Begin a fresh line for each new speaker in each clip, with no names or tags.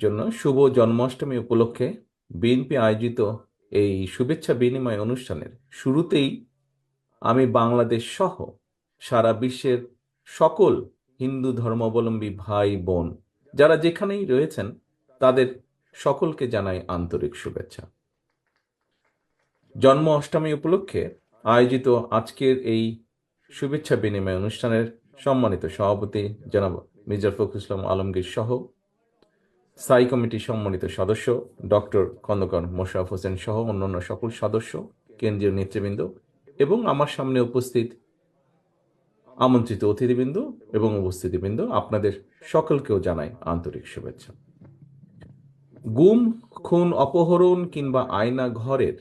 জন্য শুভ জন্মাষ্টমী উপলক্ষে বিএনপি আয়োজিত এই শুভেচ্ছা বিনিময় অনুষ্ঠানের শুরুতেই আমি বাংলাদেশ সহ সারা বিশ্বের সকল হিন্দু ধর্মাবলম্বী ভাই বোন যারা যেখানেই রয়েছেন, তাদের সকলকে জানাই আন্তরিক শুভেচ্ছা। জন্ম অষ্টমী উপলক্ষে আয়োজিত আজকের এই শুভেচ্ছা বিনিময় অনুষ্ঠানের সম্মানিত সভাপতি জনাব মির্জা ফখরুল ইসলাম আলমগীর সহ স্থায়ী কমিটির সম্মানিত সদস্য ডক্টর খন্দকার মোশারফ হোসেন সহ অন্যান্য সকল সদস্য, কেন্দ্রীয় নেতৃবৃন্দ এবং আমার সামনে উপস্থিত আমন্ত্রিত অতিথিবৃন্দ এবং উপস্থিতিবৃন্দ, আপনাদের সকলকেও জানাই আন্তরিক শুভেচ্ছা। গুম, খুন, অপহরণ কিংবা আয়না ঘরের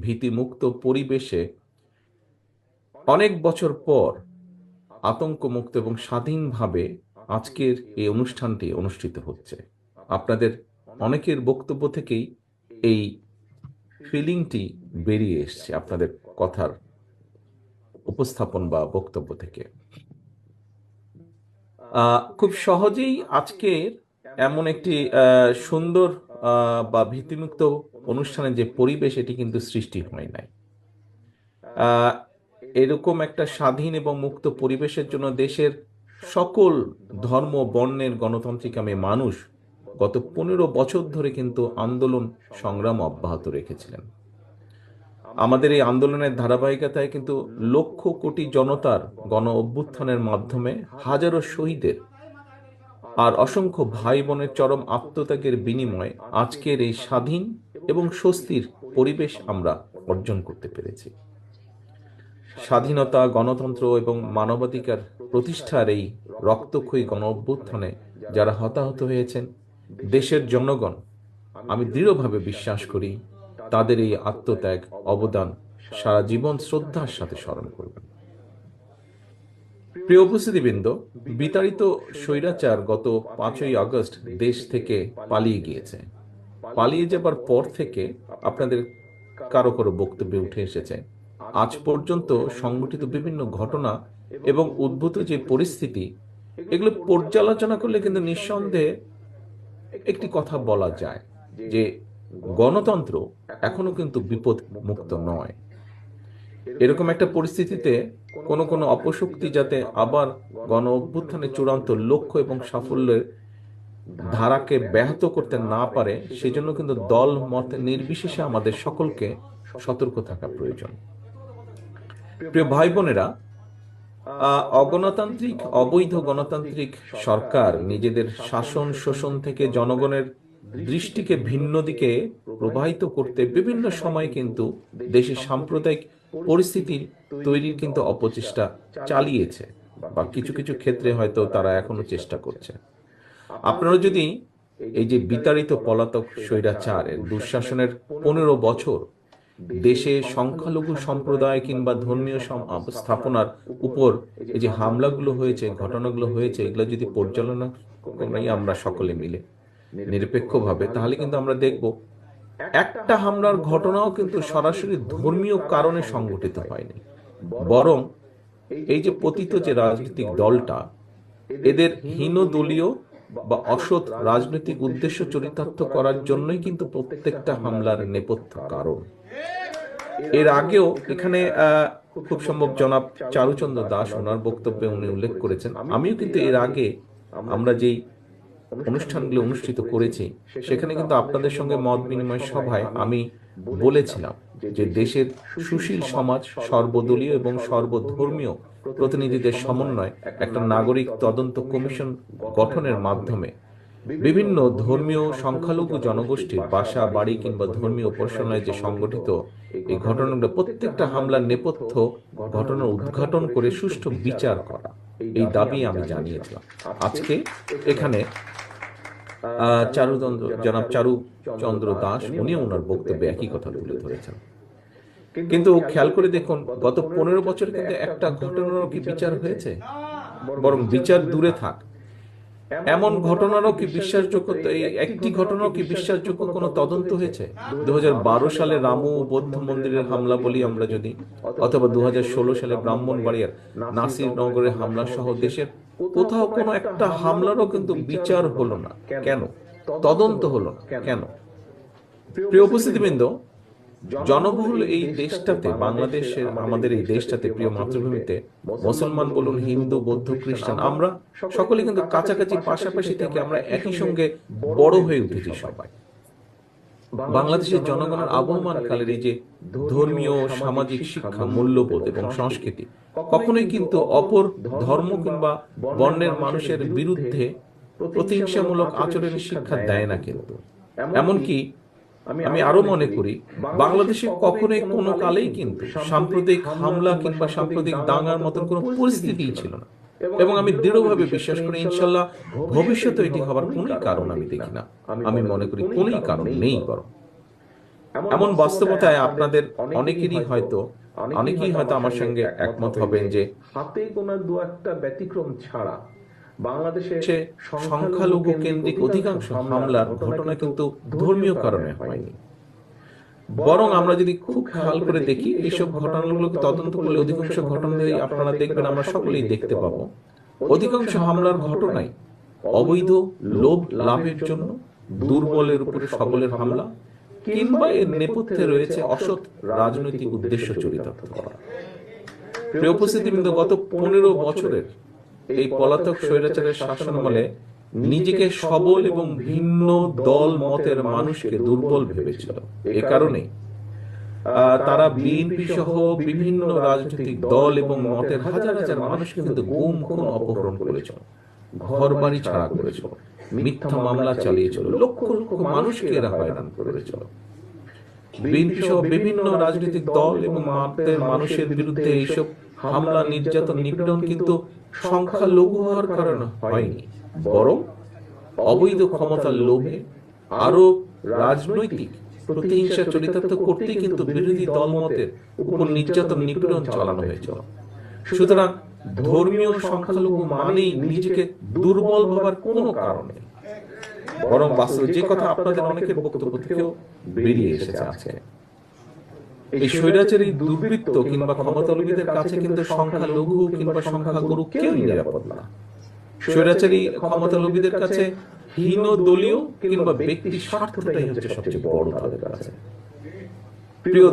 ভীতিমুক্ত পরিবেশে অনেক বছর পর আতঙ্কমুক্ত এবং স্বাধীনভাবে আজকের এই অনুষ্ঠানটি অনুষ্ঠিত হচ্ছে। আপনাদের অনেকের বক্তব্য থেকেই এই ফিলিংটি বেরিয়ে এসছে আপনাদের কথার উপস্থাপন বা বক্তব্য থেকে। খুব সহজেই আজকের এমন একটি সুন্দর বা ভীতিমুক্ত অনুষ্ঠানের যে পরিবেশ, এটি কিন্তু সৃষ্টি হয় নাই। এরকম একটা স্বাধীন এবং মুক্ত পরিবেশের জন্য দেশের সকল ধর্ম, বর্ণের গণতান্ত্রিকামী মানুষ গত পনেরো বছর ধরে কিন্তু আন্দোলন সংগ্রাম অব্যাহত রেখেছিলেন। আমাদের এই আন্দোলনের ধারাবাহিকতায় কিন্তু লক্ষ কোটি জনতার গণ অভ্যুত্থানের মাধ্যমে হাজারো শহীদের আর অসংখ্য ভাই বোনের চরম আত্মত্যাগের বিনিময়ে আজকের এই স্বাধীন এবং স্বস্তির পরিবেশ আমরা অর্জন করতে পেরেছি। স্বাধীনতা, গণতন্ত্র এবং মানবাধিকার প্রতিষ্ঠার এই রক্তক্ষয়ী গণ অভ্যুত্থানে যারা হতাহত হয়েছেন দেশের জনগণ, আমি দৃঢ়ভাবে বিশ্বাস করি, তাদের এই আত্মত্যাগ, অবদান সারা জীবন শ্রদ্ধার সাথে স্মরণ করবেন। প্রিয় উপস্থিতিবৃন্দ, বিতাড়িত স্বৈরাচার গত পাঁচই আগস্ট দেশ থেকে পালিয়ে গিয়েছে। পালিয়ে যাবার পর থেকে আপনাদের কারও কারও বক্তব্যে উঠে এসেছে। আজ পর্যন্ত সংগঠিত বিভিন্ন ঘটনা এবং উদ্ভূত যে পরিস্থিতি, এগুলো পর্যালোচনা করলে কিন্তু নিঃসন্দেহে একটি কথা বলা যায় যে গণতন্ত্র এখনও কিন্তু বিপদ মুক্ত নয়। এরকম একটা পরিস্থিতিতে কোনো কোনো অপশক্তি যাতে আবার গণ অভ্যুত্থানের চূড়ান্ত লক্ষ্য এবং সাফল্যের ধারাকে ব্যাহত করতে না পারে সেজন্য কিন্তু দল মত নির্বিশেষে আমাদের সকলকে সতর্ক থাকা প্রয়োজন। প্রিয় ভাই বোনেরা অগণতান্ত্রিক, অবৈধ গণতান্ত্রিক সরকার নিজেদের শাসন শোষণ থেকে জনগণের দৃষ্টিকে ভিন্ন দিকে প্রবাহিত করতে বিভিন্ন সময় কিন্তু দেশের সাম্প্রদায়িক পরিস্থিতি তৈরির কিন্তু অপচেষ্টা চালিয়েছে বা কিছু কিছু ক্ষেত্রে হয়তো তারা এখনও চেষ্টা করছে। আপনারা যদি এই যে বিতাড়িত পলাতক স্বৈরাচারের দুঃশাসনের পনেরো বছর দেশে সংখ্যালঘু সম্প্রদায় কিংবা ধর্মীয় স্থাপনার উপর এই যে হামলাগুলো হয়েছে, ঘটনাগুলো হয়েছে, এগুলো যদি পর্যালোচনা করি আমরা সকলে মিলে নিরপেক্ষভাবে, তাহলে কিন্তু আমরা দেখব একটা হামলার ঘটনাও কিন্তু সরাসরি ধর্মীয় কারণে সংঘটিত হয়নি। বরং এই যে পতিত যে রাজনৈতিক দলটা, এদের হীন দলীয় বা অসৎ রাজনৈতিক উদ্দেশ্য চরিতার্থ করার জন্যই কিন্তু প্রত্যেকটা হামলার নেপথ্য কারণ। এর আগেও এখানে খুব সম্ভব জনাব চারুচন্দ্র দাস ওনার বক্তব্যে উনি উল্লেখ করেছেন। আমিও কিন্তু এর আগে আমরা যেই অনুষ্ঠানগুলো অনুষ্ঠিত করেছি, সেখানে কিন্তু আপনাদের সঙ্গে মত বিনিময় সভায় আমি বলেছিলাম যে দেশের সুশীল সমাজ, সর্বদলীয় এবং সর্বধর্মীয় প্রতিনিধিদের সমন্বয় একটা নাগরিক তদন্ত কমিশন গঠনের মাধ্যমে বিভিন্ন ধর্মীয় সংখ্যালঘু জনগোষ্ঠীর বাসা, বাড়ি কিংবা ধর্মীয় উপাসনায় যে সংগঠিত এই ঘটনাগুলো, প্রত্যেকটা হামলার নেপথ্য ঘটনা উদ্ঘাটন করে সুষ্ঠু বিচার করা। এই দাবি আমি জানিয়েছিলাম। আজকে এখানে চারুচন্দ্র, জনাব চারু চন্দ্র দাস উনি ওনার বক্তব্যে একই কথা তুলে ধরেছেন। কিন্তু খেয়াল করে দেখুন, গত পনেরো বছর কিন্তু একটা ঘটনারও কি বিচার হয়েছে? বরং বিচার দূরে থাক। এমন ঘটনারও কি বিশ্বাসযোগ্য একটি ঘটনাও কি বিশ্বাসযোগ্য কোনো তদন্ত হয়েছে? দু সালে রামু বৌদ্ধ মন্দিরের হামলা বলি আমরা যদি, অথবা দু হাজার ষোলো সালে ব্রাহ্মণবাড়িয়ার নাসিরনগরের হামলা সহ দেশের কোথাও কোনো একটা হামলারও কিন্তু বিচার হলো না। কেন? তদন্ত হলো না। কেন? প্রিয় উপস্থিতিবৃন্দ জনবহুল এই দেশটাতে, বাংলাদেশের, আমাদের এই দেশটাতে প্রিয় মাতৃভূমিতে মুসলমান বলুন, হিন্দু, বৌদ্ধ, খ্রিস্টান, আমরা সকলে কিন্তু কাছাকাছি পাশাপাশি থেকে আমরা একই সঙ্গে বড় হয়ে উঠেছি সবাই। বাংলাদেশের জনগণের আবহমান কালের এই যে ধর্মীয়, সামাজিক শিক্ষা, মূল্যবোধ এবং সংস্কৃতি, কখনোই কিন্তু অপর ধর্ম কিংবা বর্ণের মানুষের বিরুদ্ধে প্রতিহিংসামূলক আচরণের শিক্ষা দেয় না কিন্তু। এমনকি আমি আরও মনে করি বাংলাদেশে কখনোই কোনো কালেই কিন্তু সাম্প্রদায়িক হামলা কিংবা সাম্প্রদায়িক দাঙ্গার মতন কোনো পরিস্থিতিই ছিল না। এবং আমি দৃঢ়ভাবে বিশ্বাস করি ইনশাল্লাহ ভবিষ্যতে এটি হবার কোনোই কারণ আমি দেখি না। আমি মনে করি কোনোই কারণ নেই বরং। এমন বাস্তবতায় আপনাদের অনেকেরই হয়তো অনেকেই হয়তো আমার সঙ্গে একমত হবেন যে
হাতে গোনা দু একটা ব্যতিক্রম ছাড়া বাংলাদেশে
সংখ্যালঘু কেন্দ্রিক অধিকাংশ হামলার ঘটনা কিন্তু ধর্মীয় কারণে হয়নি। বরং আমরা যদি খুব খেয়াল করে দেখি এইসব ঘটনাগুলোকে তদন্ত করলে অধিকাংশ ঘটনাই আপনারা দেখবেন আমরা সকলেই দেখতে পাবো। অধিকাংশ হামলার ঘটনাই অবৈধ লোভ লাভের জন্য দুর্বলের উপরে সবলের হামলা কিংবা এর নেপথ্যে রয়েছে অসৎ রাজনৈতিক উদ্দেশ্য চরিতার্থ করা। প্রিয় উপস্থিতিবৃন্দ গত পনেরো বছরের এই পলাতক স্বৈরাচারের শাসনামলে নিজেকে সবল এবং ভিন্ন দল মতের মানুষকে দুর্বল ভেবেছিল। এ কারণে তারা বিএনপি সহ বিভিন্ন রাজনৈতিক দল এবং মতের হাজার হাজার মানুষকে কিন্তু গুম খুন অপহরণ করেছিল। ঘর বাড়ি ছাড়া করেছিল। মিথ্যা মামলা চালিয়েছিল। লক্ষ লক্ষ মানুষকে এরা হয়রান করেছিল। বিএনপি সহ বিভিন্ন রাজনৈতিক দল এবং মতের মানুষের বিরুদ্ধে এইসব হামলা নির্যাতন নিপীড়ন কিন্তু সংখ্যা লঘু হওয়ার কারণে হয়নি, বরং অবৈধ ক্ষমতার লোভে আরও রাজনৈতিক প্রতিহিংসা চরিতার্থ করতেই কিন্তু বিরোধী দলমতের উপর নির্যাতন নিপীড়ন চালানো হয়েছিল। সুতরাং ধর্মীয় সংখ্যালঘু মানেই নিজেকে দুর্বল ভাবার কোনো কারণ নেই। বরং বাস্তবে যে কথা আপনাদের অনেকের বক্তব্য থেকেও বেরিয়ে এসেছে আজকে। এই স্বৈরাচারী দুর্বৃত্ত কিংবা ক্ষমতালোভীদের কাছে কিন্তু সংখ্যালঘু কিংবা সংখ্যাগুরু কেউ নিরাপদ না। স্বৈরাচারী ক্ষমতালোভীদের কাছে হীন দলীয় কিংবা ব্যক্তি স্বার্থটাই হচ্ছে সবচেয়ে বড় তাদের কাছে। প্রিয়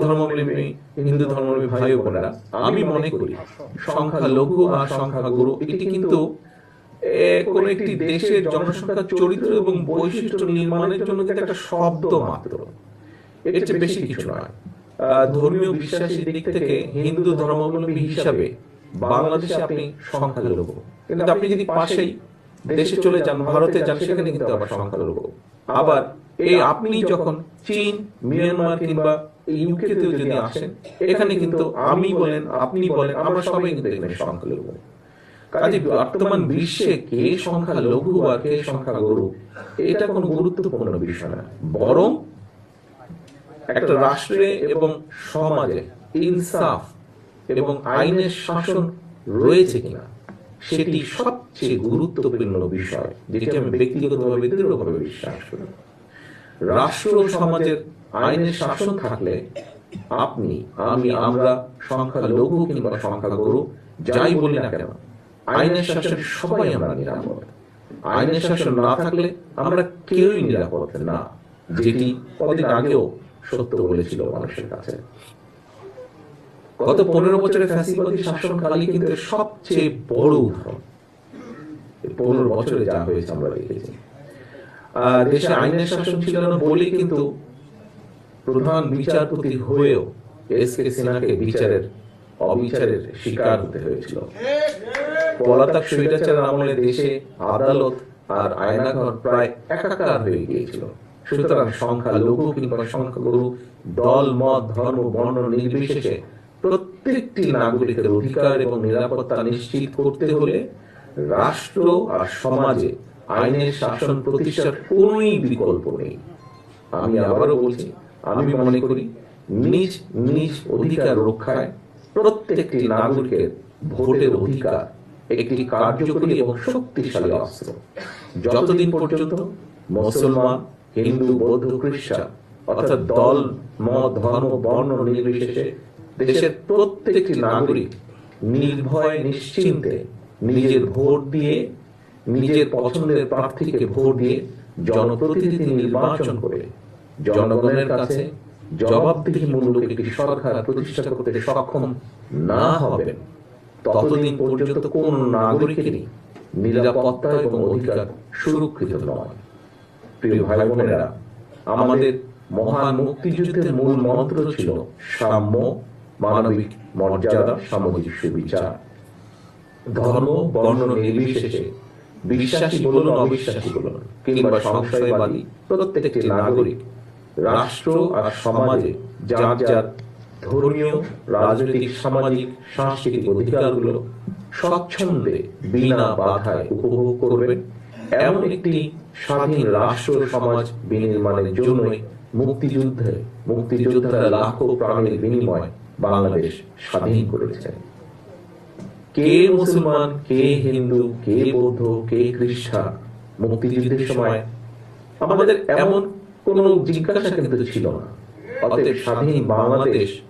হিন্দু ধর্মাবলম্বী ভাই বোনেরা আমি মনে করি সংখ্যালঘু আর সংখ্যাগুরু এটি কিন্তু কোন একটি দেশের জনসংখ্যার চরিত্র এবং বৈশিষ্ট্য নির্মাণের জন্য কিন্তু একটা শব্দ মাত্র। এর চেয়ে বেশি কিছু নয়। ধর্মীয় বিশ্বাসের দিক থেকে হিন্দু ধর্মাবলম্বী হিসাবে বাংলাদেশে আপনি সংখ্যালঘু। কিন্তু আপনি যদি পাশেই দেশে চলে যান, ভারতে যান, সেখানে কিন্তু আবার সংখ্যালঘু। আবার এই আপনি যখন চীন, মিয়ানমার কিংবা ইউকে তেও যদি আসেন, এখানে কিন্তু আমি বলেন, আপনি বলেন, আমরা সবাই কিন্তু এখানে সংখ্যালঘু। কাজে বর্তমান বিশ্বে কে সংখ্যা লঘু আর কে সংখ্যা গরু এটা কোনো গুরুত্বপূর্ণ বিষয় না। বরং একটা রাষ্ট্রে এবং সমাজে ইনসাফ এবং আইনের শাসন রয়েছে কিনা সেটি সবচেয়ে গুরুত্বপূর্ণ বিষয় যেটি আমি ব্যক্তিগতভাবে দৃঢ়ভাবে বিশ্বাস করি। রাষ্ট্র ও সমাজের আইনের শাসন থাকলে আপনি আমি আমরা সংখ্যা লঘু কিংবা সংখ্যা গরু যাই বলি না কেন আইনের শাসন সবাই আমরা নিরাপদ। আইনের শাসন না থাকলে আমরা কেউই নিরাপদ না। যেটি কদিন আগেও সত্য বলেছিল মানুষের কাছে। গত পনেরো বছরের ফ্যাসিবাদী শাসনকালই কিন্তু সবচেয়ে বড় উদাহরণ। পনেরো বছরে যা হয়েছে আমরা দেখেছি। দেশে আইনের শাসন ছিল না বলেই কিন্তু প্রধান বিচারপতি হয়েও এস কে সিনহাকে বিচারের অবিচারের শিকার হতে হয়েছিল। পলাতক স্বৈরাচারের আমলে দেশে আদালত আর আয়নাঘর প্রায় একাকার হয়ে গিয়েছিল। সুতরাং সংখ্যা লঘু কিংবা সংখ্যাগুরু, দল, মত, ধর্ম, বর্ণ, নির্বিশেষে প্রত্যেকটি নাগরিকের অধিকার এবং নিরাপত্তা নিশ্চিত করতে হলে রাষ্ট্র আর সমাজে আইনের শাসন প্রতিষ্ঠার কোনোই বিকল্প নেই। আমি আবারও বলছি, আমি মনে করি নিজ নিজ অধিকার রক্ষায় প্রত্যেকটি নাগরিকের ভোটের অধিকার একটি কার্যকরী এবং শক্তিশালী অস্ত্র। যতদিন পর্যন্ত মুসলমান হিন্দু, বৌদ্ধ খ্রিস্টান অর্থাৎ দল, মত, ধর্ম, বর্ণ নির্বিশেষে দেশের প্রত্যেকটি নাগরিক নির্ভয়, নিশ্চিন্তে নিজের ভোট দিয়ে, নিজের পছন্দের প্রার্থীকে ভোট দিয়ে
জনপ্রতিনিধি নির্বাচন করে। জনগণের কাছে জবাবদিহিমূলক একটি সরকার প্রতিষ্ঠা করতে সক্ষম না হবেন, ততদিন পর্যন্ত কোন নাগরিকেরই নিরাপত্তা এবং অধিকার সুরক্ষিত নয়। প্রিয় ভাই বোনেরা আমাদের মহান মুক্তিযুদ্ধের মূল মন্ত্র ছিল সাম্য মানবিক মর্যাদা সামাজিক সুবিচার। ধর্ম বর্ণ নির্বিশেষে বিশ্বাসী বলুন অবিশ্বাসী বলুন কিংবা সংশয়বাদী প্রত্যেকটি নাগরিক রাষ্ট্র আর সমাজে যার যার ধর্মীয় রাজনৈতিক সামাজিক সাংস্কৃতিক অধিকারগুলো স্বচ্ছন্দে বিনা বাধায় উপভোগ করবেন এমন একটি স্বাধীন রাষ্ট্র সমাজ বিনির্মাণের জন্যই মুক্তিযুদ্ধে মুক্তিযোদ্ধারা লাখো প্রাণের বিনিময় বাংলাদেশ স্বাধীন করেছেন কে মুসলমান কে হিন্দু কে বৌদ্ধ কে খ্রিস্টান মুক্তিযুদ্ধের সময় আমাদের এমন কোনো জিজ্ঞাসা কিন্তু ছিল না। অতএব স্বাধীন বাংলাদেশ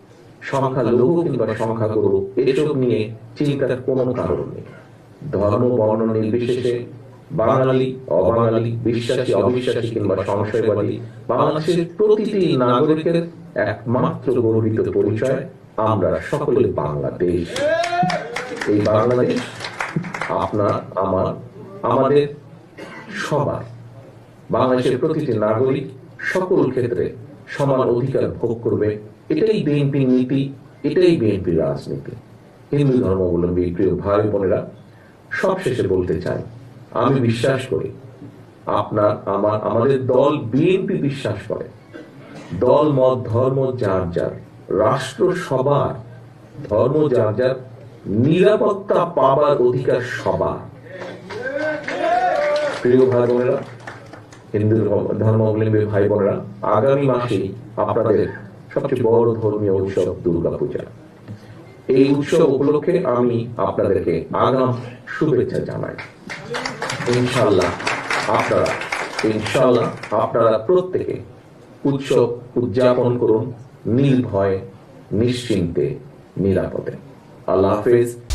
সংখ্যালঘু কিংবা সংখ্যাগুরু এসব নিয়ে চিন্তার কোনো কারণ নেই। ধর্ম বর্ণ নির্বিশেষে বাঙালি, অবাঙালি, বিশ্বাসী, অবিশ্বাসী কিংবা সংশয়বাদী বাংলাদেশের প্রতিটি নাগরিকের একমাত্র গর্বিত পরিচয় আমরা সকলে বাংলাদেশ। এই বাংলাদেশ আপনার, আমার, আমাদের সবার। বাংলাদেশের প্রতিটি নাগরিক সকল ক্ষেত্রে সমান অধিকার ভোগ করবে। এটাই বিএনপি নীতি, এটাই বিএনপি রাজনীতি। হিন্দু ধর্মাবলম্বী প্রিয় ভাই বোনেরা সব শেষে বলতে চাই আমি বিশ্বাস করি। আপনার, আমার, আমাদের দল বিএনপি বিশ্বাস করে। দল, মত, ধর্ম, যার যার। রাষ্ট্র, সবার। ধর্ম, যার যার। নিরাপত্তা পাবার অধিকার সবার। প্রিয় ভাই বোনেরা, হিন্দু ধর্ম- ধর্মাবলম্বী ভাই বোনেরা, আগামী মাসেই আপনাদের সবচেয়ে বড় ধর্মীয় উৎসব দুর্গা পূজা। এই উৎসব উপলক্ষে আমি আপনাদেরকে আগাম শুভেচ্ছা জানাই। ইনশাআল্লাহ আপনারা ইনশাআল্লাহ আপনারা প্রত্যেকে উৎসব উদযাপন করুন নির্ভয়ে নিশ্চিন্তে নিরাপদে। আল্লাহ হাফেজ।